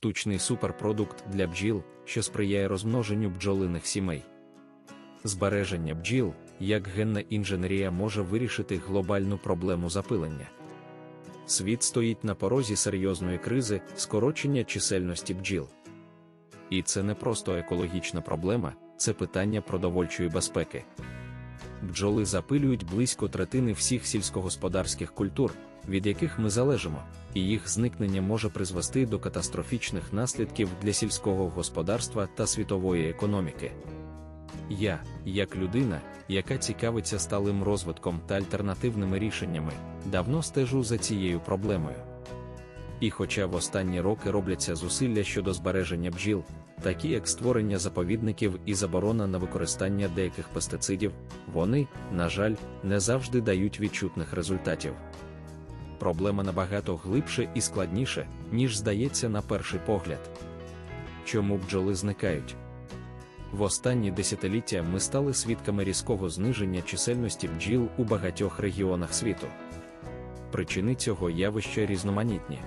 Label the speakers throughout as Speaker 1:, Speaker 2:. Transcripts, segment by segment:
Speaker 1: штучний суперпродукт для бджіл, що сприяє розмноженню бджолиних сімей. Збереження бджіл, як генна інженерія може вирішити глобальну проблему запилення. Світ стоїть на порозі серйозної кризи скорочення чисельності бджіл. І це не просто екологічна проблема, це питання продовольчої безпеки. Бджоли запилюють близько третини всіх сільськогосподарських культур, від яких ми залежимо, і їх зникнення може призвести до катастрофічних наслідків для сільського господарства та світової економіки. Я, як людина, яка цікавиться сталим розвитком та альтернативними рішеннями, давно стежу за цією проблемою. І хоча в останні роки робляться зусилля щодо збереження бджіл, такі як створення заповідників і заборона на використання деяких пестицидів, вони, на жаль, не завжди дають відчутних результатів. Проблема набагато глибше і складніше, ніж здається на перший погляд. Чому бджоли зникають? В останні десятиліття ми стали свідками різкого зниження чисельності бджіл у багатьох регіонах світу. Причини цього явища різноманітні.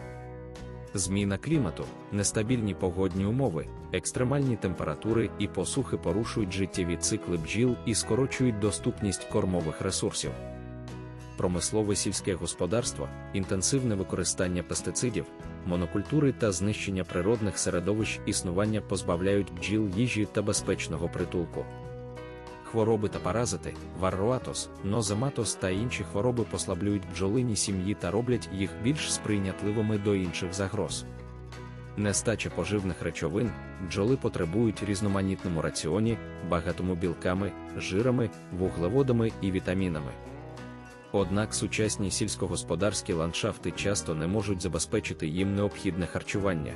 Speaker 1: Зміна клімату, нестабільні погодні умови, екстремальні температури і посухи порушують життєві цикли бджіл і скорочують доступність кормових ресурсів. Промислове сільське господарство, інтенсивне використання пестицидів, монокультури та знищення природних середовищ існування позбавляють бджіл їжі та безпечного притулку. Хвороби та паразити, варроатос, нозематос та інші хвороби послаблюють бджолині сім'ї та роблять їх більш сприйнятливими до інших загроз. Нестача поживних речовин, бджоли потребують різноманітному раціоні, багатому білками, жирами, вуглеводами і вітамінами. Однак сучасні сільськогосподарські ландшафти часто не можуть забезпечити їм необхідне харчування.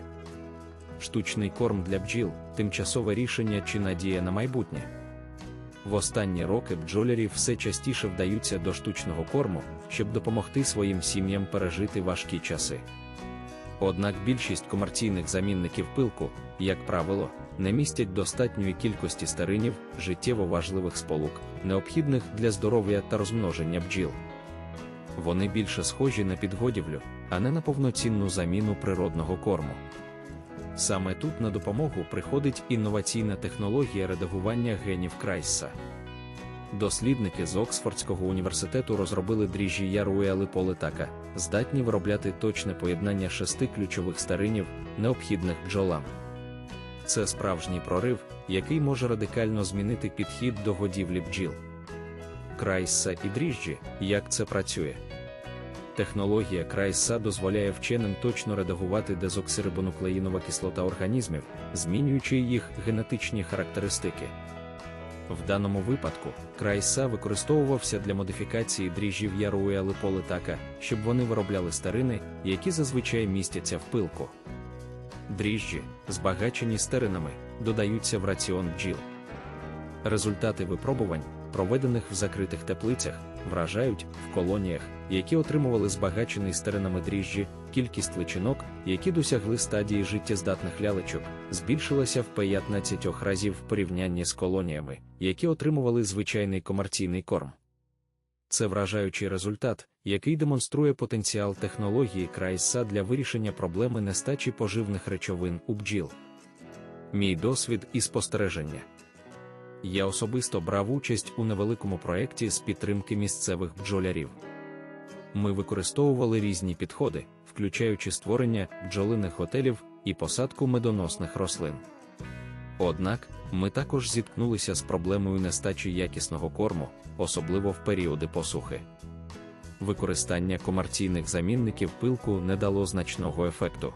Speaker 1: Штучний корм для бджіл тимчасове рішення чи надія на майбутнє. В останні роки бджолярі все частіше вдаються до штучного корму, щоб допомогти своїм сім'ям пережити важкі часи. Однак більшість комерційних замінників пилку, як правило, не містять достатньої кількості старинів, життєво важливих сполук, необхідних для здоров'я та розмноження бджіл. Вони більше схожі на підгодівлю, а не на повноцінну заміну природного корму. Саме тут на допомогу приходить інноваційна технологія редагування генів Крайса. Дослідники з Оксфордського університету розробили дріжджі Яруеали Политака, здатні виробляти точне поєднання шести ключових старинів, необхідних бджолам. Це справжній прорив, який може радикально змінити підхід до годівлі бджіл. Крайса і дріжджі, як це працює. Технологія Крайса дозволяє вченим точно редагувати дезоксирибонуклеїнова кислота організмів, змінюючи їх генетичні характеристики. В даному випадку крайса використовувався для модифікації дріжджів яруя липолитака, щоб вони виробляли старини, які зазвичай містяться в пилку. Дріжджі, збагачені стеринами, додаються в раціон бджіл. Результати випробувань, проведених в закритих теплицях, вражають в колоніях, які отримували збагачений стеринами дріжджі, кількість личинок, які досягли стадії життєздатних лялечок, збільшилася в 15 разів в порівнянні з колоніями, які отримували звичайний комерційний корм. Це вражаючий результат, який демонструє потенціал технології крайса для вирішення проблеми нестачі поживних речовин у бджіл. Мій досвід і спостереження. Я особисто брав участь у невеликому проєкті з підтримки місцевих бджолярів. Ми використовували різні підходи, включаючи створення бджолиних готелів і посадку медоносних рослин. Однак, ми також зіткнулися з проблемою нестачі якісного корму, особливо в періоди посухи. Використання комерційних замінників пилку не дало значного ефекту.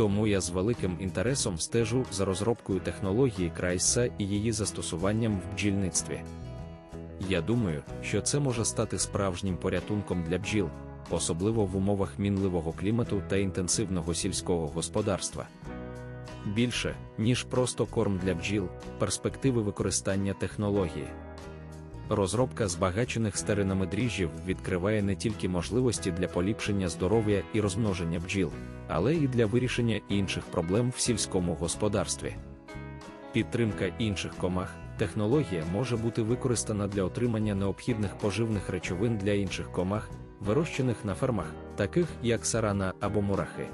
Speaker 1: Тому я з великим інтересом стежу за розробкою технології Крайса і її застосуванням в бджільництві. Я думаю, що це може стати справжнім порятунком для бджіл, особливо в умовах мінливого клімату та інтенсивного сільського господарства. Більше, ніж просто корм для бджіл, перспективи використання технології. Розробка збагачених старинами дріжджів відкриває не тільки можливості для поліпшення здоров'я і розмноження бджіл, але і для вирішення інших проблем в сільському господарстві. Підтримка інших комах, технологія може бути використана для отримання необхідних поживних речовин для інших комах, вирощених на фермах, таких як сарана або мурахи.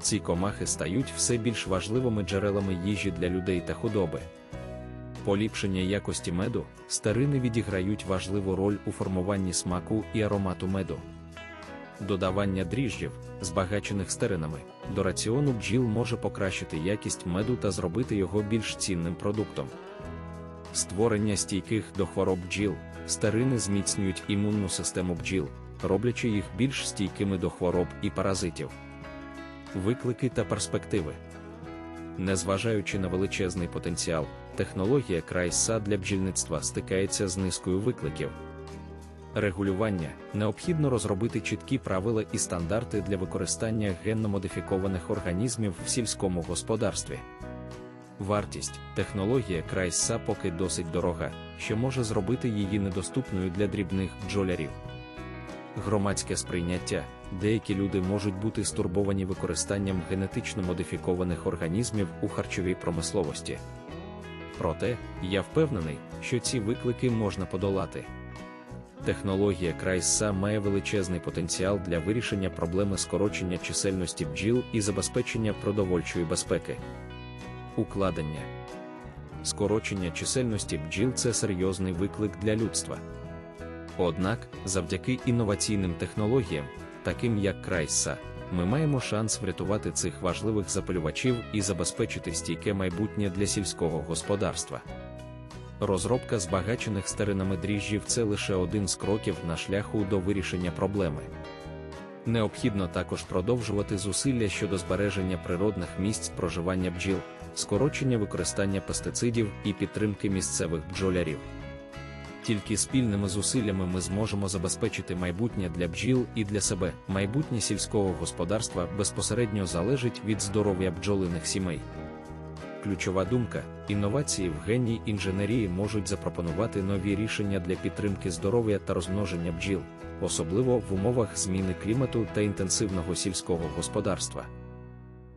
Speaker 1: ці комахи стають все більш важливими джерелами їжі для людей та худоби. Поліпшення якості меду старини відіграють важливу роль у формуванні смаку і аромату меду. Додавання дріжджів, збагачених стеринами, до раціону бджіл може покращити якість меду та зробити його більш цінним продуктом. Створення стійких до хвороб бджіл, старини зміцнюють імунну систему бджіл, роблячи їх більш стійкими до хвороб і паразитів. Виклики та перспективи. Незважаючи на величезний потенціал, технологія крайса для бджільництва стикається з низкою викликів. Регулювання необхідно розробити чіткі правила і стандарти для використання генно-модифікованих організмів в сільському господарстві. Вартість технологія крайса поки досить дорога, що може зробити її недоступною для дрібних бджолярів. Громадське сприйняття деякі люди можуть бути стурбовані використанням генетично модифікованих організмів у харчовій промисловості. Проте, я впевнений, що ці виклики можна подолати. Технологія крайса має величезний потенціал для вирішення проблеми скорочення чисельності бджіл і забезпечення продовольчої безпеки. Укладення скорочення чисельності бджіл це серйозний виклик для людства. Однак, завдяки інноваційним технологіям, таким як крайса, ми маємо шанс врятувати цих важливих запалювачів і забезпечити стійке майбутнє для сільського господарства. Розробка збагачених старинами дріжджів це лише один з кроків на шляху до вирішення проблеми. Необхідно також продовжувати зусилля щодо збереження природних місць проживання бджіл, скорочення використання пестицидів і підтримки місцевих бджолярів. Тільки спільними зусиллями ми зможемо забезпечити майбутнє для бджіл і для себе. Майбутнє сільського господарства безпосередньо залежить від здоров'я бджолиних сімей. Ключова думка: інновації в генній інженерії можуть запропонувати нові рішення для підтримки здоров'я та розмноження бджіл, особливо в умовах зміни клімату та інтенсивного сільського господарства.